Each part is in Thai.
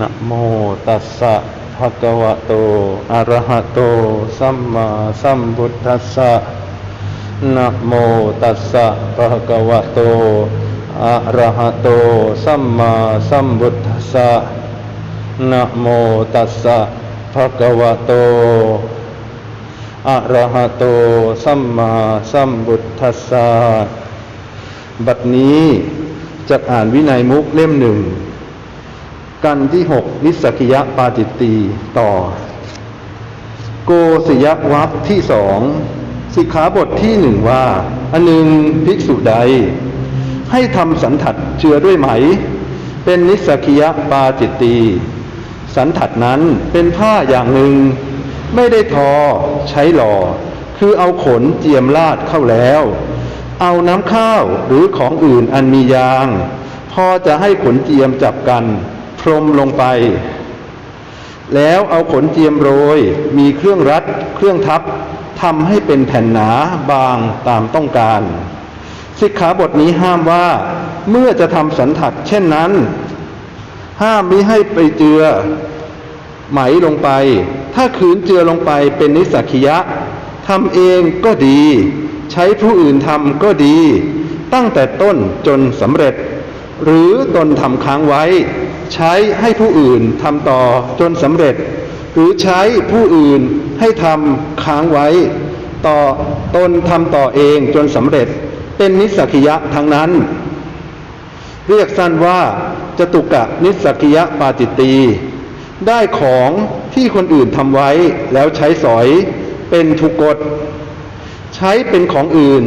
นะโมตัสสะภะคะวะโต อะระหะโต สัมมาสัมพุทธัสสะนะโมตัสสะภะคะวะโต อะระหะโต สัมมาสัมพุทธัสสะนะโมตัสสะภะคะวะโต อะระหะโต สัมมาสัมพุทธัสสะ บัดนี้จะอ่านวินัยมุกเล่มหนึ่ง กันที่หกนิสกิยะปาจิตตีต่อ โกศยวัคที่สองสิกขาบทที่หนึ่งว่า อันหนึ่งภิกษุใด ให้ทำสันถัดเจือด้วยไหม เป็นนิสกิยะปาจิตตีสันถัดนั้นเป็นผ้าอย่างหนึ่ง ไม่ได้ทอใช้หล่อ คือเอาขนเจียมลาดเข้าแล้ว เอาน้ำข้าวหรือของอื่นอันมียาง พอจะให้ขนเจียมจับกัน พรมลงไป แล้วเอาขนเจียมโรย มีเครื่องรัด เครื่องทับทำให้เป็นแผ่นหนาบางตามต้องการ สิกขาบทนี้ห้ามว่า เมื่อจะทำสันถัดเช่นนั้น ห้ามมิให้ไปเจือ ไหมลงไป ถ้าขืนเจือลงไปเป็นนิสสักิยะทำเองก็ดี ใช้ผู้อื่นทำก็ดี ตั้งแต่ต้นจนสำเร็จ หรือตนทำค้างไว้ ใช้ให้ผู้อื่นทำต่อจนสำเร็จ หรือใช้ผู้อื่นให้ทำค้างไว้ ต่อตนทำต่อเองจนสำเร็จ เป็นนิสสักิยะทั้งนั้น เรียกสั้นว่าจตุกะนิสสกิยะปาจิตตีได้ของที่คนอื่นทำไว้แล้วใช้สอยเป็นทุกกฎใช้เป็นของอื่น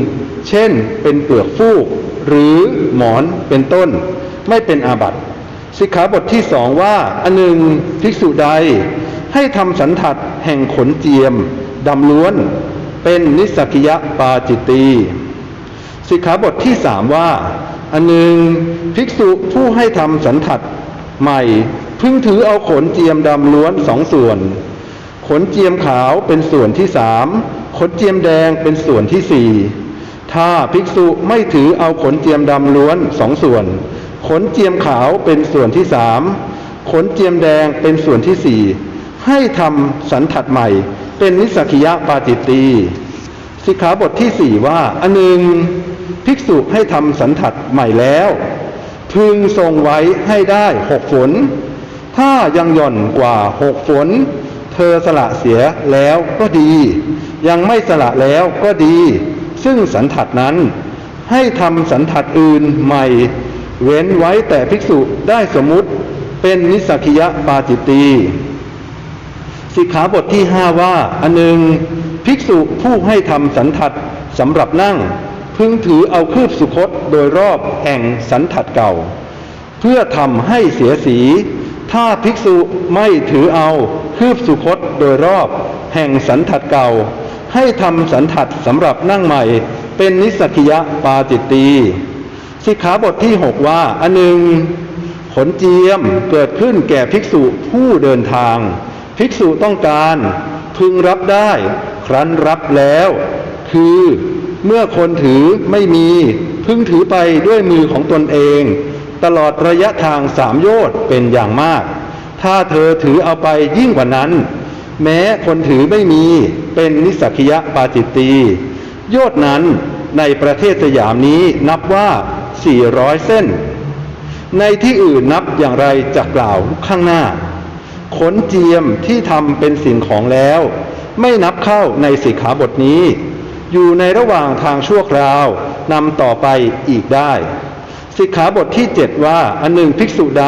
เช่น เป็นเปลือกฟูก หรือหมอนเป็นต้น ไม่เป็นอาบัติ สิกขาบทที่สองว่าอันหนึ่งภิกษุใด ให้ทำสันถัดแห่งขนเจียมดำล้วน เป็นนิสสกิยะปาจิตตีสิกขาบทที่สามว่า อันหนึ่งภิกษุผู้ให้ทำสันถัดใหม่พึงถือเอาขนเจียมดำล้วนสองส่วน ขนเจียมขาวเป็นส่วนที่สามขนเจียมแดงเป็นส่วนที่สี่ถ้าภิกษุไม่ถือเอาขนเจียมดำล้วนสองส่วน ขนเจียมขาวเป็นส่วนที่สามขนเจียมแดงเป็นส่วนที่สี่ให้ทำสันถัดใหม่ เป็นนิสสกิยะปาจิตตีสิกขาบทที่สี่ว่าอันหนึ่งภิกษุให้ทำสันถัดใหม่แล้ว พึงทรงไว้ให้ได้หกฝน ถ้ายังหย่อนกว่าหกฝน เธอสละเสียแล้วก็ดี ยังไม่สละแล้วก็ดี ซึ่งสันถัดนั้น ให้ทำสันถัดอื่นใหม่ เว้นไว้แต่ภิกษุได้สมมุติเป็นนิสสกิยะปาจิตตีสิกขาบทที่ห้าว่า อันหนึ่งภิกษุผู้ให้ทำสันทัดสำหรับนั่ง พึงถือเอาคืบสุคตโดยรอบแห่งสันทัดเก่า เพื่อทำให้เสียสี ถ้าภิกษุไม่ถือเอาคืบสุคตโดยรอบ แห่งสันทัดเก่า ให้ทำสันทัดสำหรับนั่งใหม่ เป็นนิสสกิยะปาจิตตี สิกขาบทที่หกว่า อันหนึ่งขนเจียมเกิดขึ้นแก่ภิกษุผู้เดินทาง ภิกษุต้องการพึงรับได้ ครั้นรับแล้ว คือเมื่อคนถือไม่มีพึงถือไปด้วยมือของตนเอง ตลอดระยะทางสามโยชน์เป็นอย่างมาก ถ้าเธอถือเอาไปยิ่งกว่านั้น แม้คนถือไม่มีเป็นนิสสกิยะปาจิตตีโยชน์นั้นในประเทศสยามนี้นับว่า 400 เส้น ในที่อื่นนับอย่างไรจะกล่าวข้างหน้า ขนเจียมที่ทำเป็นสิ่งของแล้ว ไม่นับเข้าในสิกขาบทนี้ อยู่ในระหว่างทางชั่วคราวนำต่อไปอีกได้ สิกขาบทที่เจ็ดว่าอันหนึ่งภิกษุใด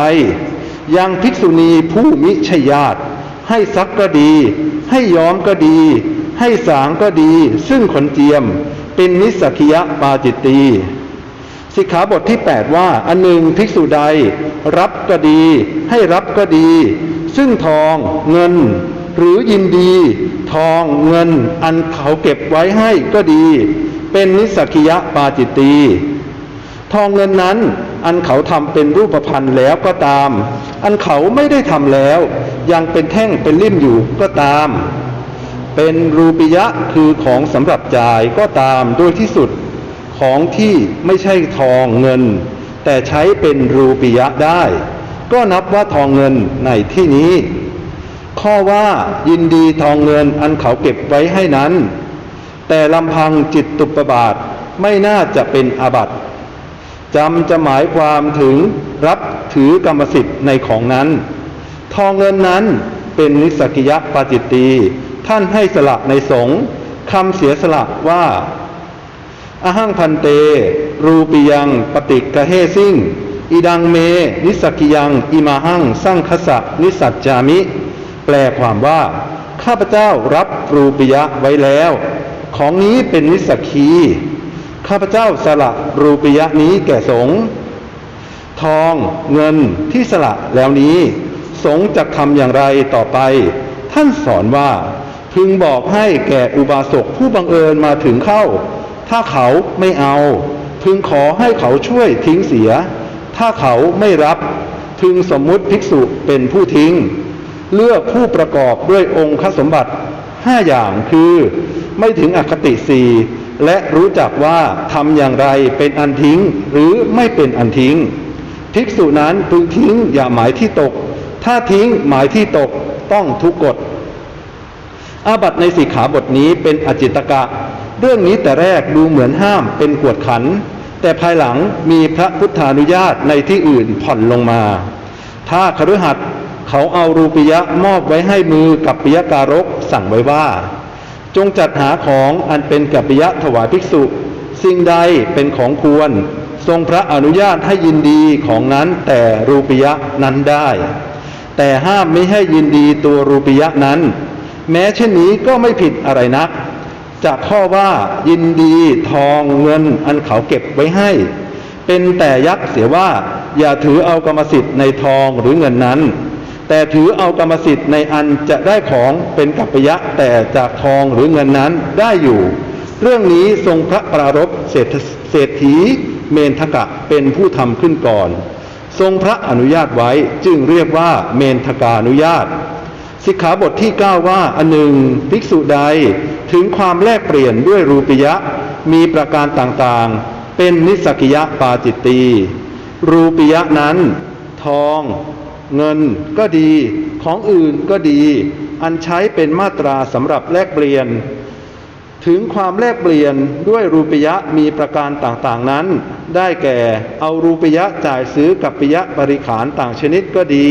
ยังภิกษุณีผู้มิใช่ญาติให้ซักก็ดี ให้ย้อมก็ดี ให้สางก็ดี ซึ่งขนเจียม เป็นนิสสกิยะปาจิตตี สิกขาบทที่ 8 ว่า อันหนึ่งภิกษุใด รับก็ดี ให้รับก็ดี ซึ่งทองเงิน หรือยินดี ทองเงิน อันเขาเก็บไว้ให้ก็ดี เป็นนิสกิยะปาจิตตีทองเงินนั้นอันเขาทำเป็นรูปพันธ์แล้วก็ตาม อันเขาไม่ได้ทำแล้ว ยังเป็นแท่งเป็นลิ่มอยู่ก็ตาม เป็นรูปิยะคือของสำหรับจ่ายก็ตามโดยที่สุด ของที่ไม่ใช่ทองเงิน แต่ใช้เป็นรูปิยะได้ ก็นับว่าทองเงินในที่นี้ ข้อว่ายินดีทองเงินอันเขาเก็บไว้ให้นั้น แต่ลำพังจิตตุปบาทไม่น่าจะเป็นอาบัติจำจะหมายความถึงรับถือกรรมสิทธิ์ในของนั้น ทองเงินนั้นเป็นนิสกิยปาจิตตีท่านให้สละในสงฆ์คำเสียสละว่า อหังพันเต รูปิยังปฏิกะเฮซิ่งอีดังเม นิสกิยังอิมาหังสร้างคสะนิสัจจามิ แปลความว่า ข้าพเจ้ารับรูปิยะไว้แล้ว ของนี้เป็นนิสกี ข้าพเจ้าสละรูปิยะนี้แก่สงทองเงินที่สละแล้วนี้ สงจะทำอย่างไรต่อไป ท่านสอนว่า พึงบอกให้แก่อุบาสกผู้บังเอิญมาถึงเข้า ถ้าเขาไม่เอา พึงขอให้เขาช่วยทิ้งเสีย ถ้าเขาไม่รับ พึงสมมุติภิกษุเป็นผู้ทิ้ง เลือกผู้ประกอบด้วยองค์คสมบัติห้าอย่างคือ ไม่ถึงอคติสีและรู้จักว่าทำอย่างไรเป็นอันทิ้งหรือไม่เป็นอันทิ้ง ภิกษุนั้นพึงทิ้งอย่าหมายที่ตก ถ้าทิ้งหมายที่ตกต้องทุกกฎอาบัตในสีขาบทนี้เป็นอจิตกะ เรื่องนี้แต่แรกดูเหมือนห้ามเป็นกวดขัน แต่ภายหลังมีพระพุทธานุญาตในที่อื่นผ่อนลงมา ถ้าคฤหัสถ์เขาเอารูปิยะมอบไว้ให้มือกับปิยการกสั่งไว้ว่า จงจัดหาของอันเป็นกัปปิยะถวายภิกษุ สิ่งใดเป็นของควร ทรงพระอนุญาตให้ยินดีของนั้นแต่รูปิยะนั้นได้ แต่ห้ามไม่ให้ยินดีตัวรูปิยะนั้น แม้เช่นนี้ก็ไม่ผิดอะไรนัก จากข้อว่ายินดีทองเงินอันเขาเก็บไว้ให้ เป็นแต่ยักษ์เสียว่า อย่าถือเอากรรมสิทธิ์ในทองหรือเงินนั้น แต่ถือเอากรรมสิทธิ์ในอันจะได้ของเป็นกัปปยะแต่จากทองหรือเงินนั้นได้อยู่ เรื่องนี้ทรงพระปรารภเศรษฐเศรษฐีเมนทกะเป็นผู้ทำขึ้นก่อน ทรงพระอนุญาตไว้จึงเรียกว่าเมนทกานุญาตสิกขาบทที่ 9 ว่าอันหนึ่งภิกษุใด ถึงความแลกเปลี่ยนด้วยรูปิยะมีประการต่างๆ เป็นนิสกิยะปาจิตตีรูปิยะนั้น ทอง เงินก็ดีของอื่นก็ดี อันใช้เป็นมาตราสำหรับแลกเปลี่ยน ถึงความแลกเปลี่ยนด้วยรูปิยะมีประการต่างๆนั้น ได้แก่เอารูปิยะจ่ายซื้อกับปิยะบริขารต่างชนิดก็ดี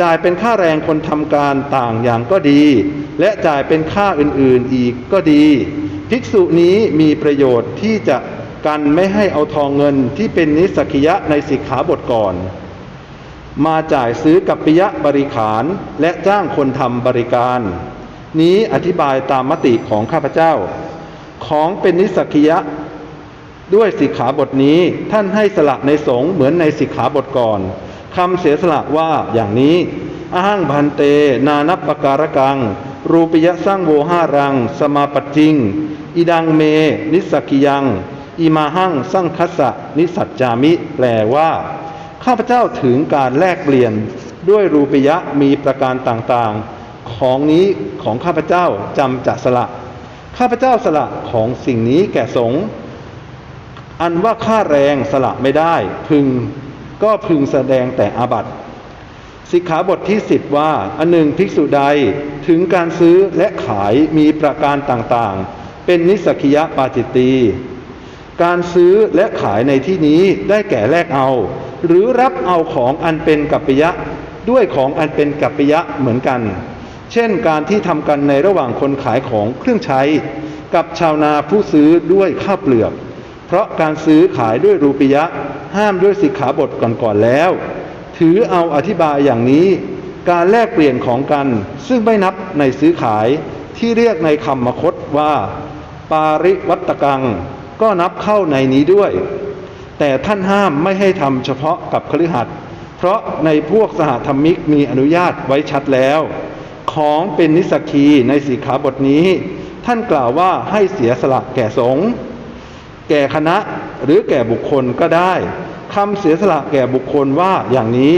จ่ายเป็นค่าแรงคนทำการต่างอย่างก็ดี และจ่ายเป็นค่าอื่นๆอีกก็ดี ภิกษุนี้มีประโยชน์ที่จะกันไม่ให้เอาทองเงินที่เป็นนิสกิยะในสิกขาบทก่อน มาจ่ายซื้อกับปิยะบริขารและจ้างคนทำบริการ นี้อธิบายตามมติของข้าพเจ้า ของเป็นนิสกิยะ ด้วยสิกขาบทนี้ท่านให้สละในสงเหมือนในสิกขาบทก่อนคำเสียสละว่าอย่างนี้อหังพันเต นานับปการกัง รูปยะสร้างโวห้ารัง สมาปัจจิง อิดังเม นิสกิยังอิมาหังสร้างคัสสะนิสัจจามิ แปลว่า ข้าพเจ้าถึงการแลกเปลี่ยนด้วยรูปยะมีประการต่างๆ ของนี้ของข้าพเจ้าจำจะสละ ข้าพเจ้าสละของสิ่งนี้แก่สงอันว่าค่าแรงสละไม่ได้ พึงก็พึงแสดงแต่อาบัติ สิกขาบทที่สิบว่า อันหนึ่งภิกษุใดถึงการซื้อและขายมีประการต่างๆ เป็นนิสสกิยะปาจิตตีการซื้อและขายในที่นี้ได้แก่แลกเอา หรือรับเอาของอันเป็นกัปปิยะ ด้วยของอันเป็นกัปปิยะเหมือนกัน เช่นการที่ทำกันในระหว่างคนขายของเครื่องใช้ กับชาวนาผู้ซื้อด้วยข้าวเปลือก เพราะการซื้อขายด้วยรูปิยะ ห้ามด้วยสิกขาบทก่อนๆแล้ว ถือเอาอธิบายอย่างนี้ การแลกเปลี่ยนของกัน ซึ่งไม่นับในซื้อขายที่เรียกในคำมคตว่า ปาริวัตกัง ก็นับเข้าในนี้ด้วย แต่ท่านห้ามไม่ให้ทำเฉพาะกับคฤหัสถ์เพราะในพวกสหธรรมิกมีอนุญาตไว้ชัดแล้ว ของเป็นนิสกีในสีขาบทนี้ ท่านกล่าวว่าให้เสียสละแก่สงฆ์แก่คณะหรือแก่บุคคลก็ได้ คำเสียสละแก่บุคคลว่าอย่างนี้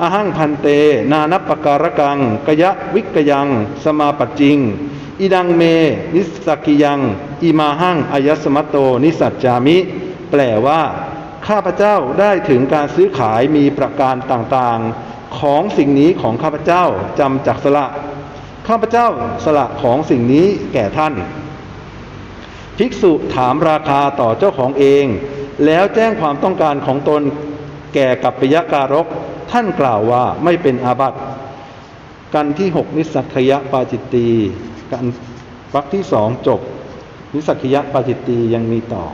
อหังพันเต นานับปการกัง กยะวิกยัง สมาปจิง อิดังเม นิสสกิยัง อิมาหังอายสมัตโต นิสัจจามิ แปลว่า ข้าพเจ้าได้ถึงการซื้อขายมีประการต่างๆ ของสิ่งนี้ของข้าพเจ้าจำจักสละ ข้าพเจ้าสละของสิ่งนี้แก่ท่าน ภิกษุถามราคาต่อเจ้าของเอง แล้วแจ้งความต้องการของตนแก่กัปปิยการก ท่านกล่าวว่าไม่เป็นอาบัติกันที่หกนิสักยปาจิตตีกันวรรคที่สองจบ นิสักยปาจิตตียังมีต่อ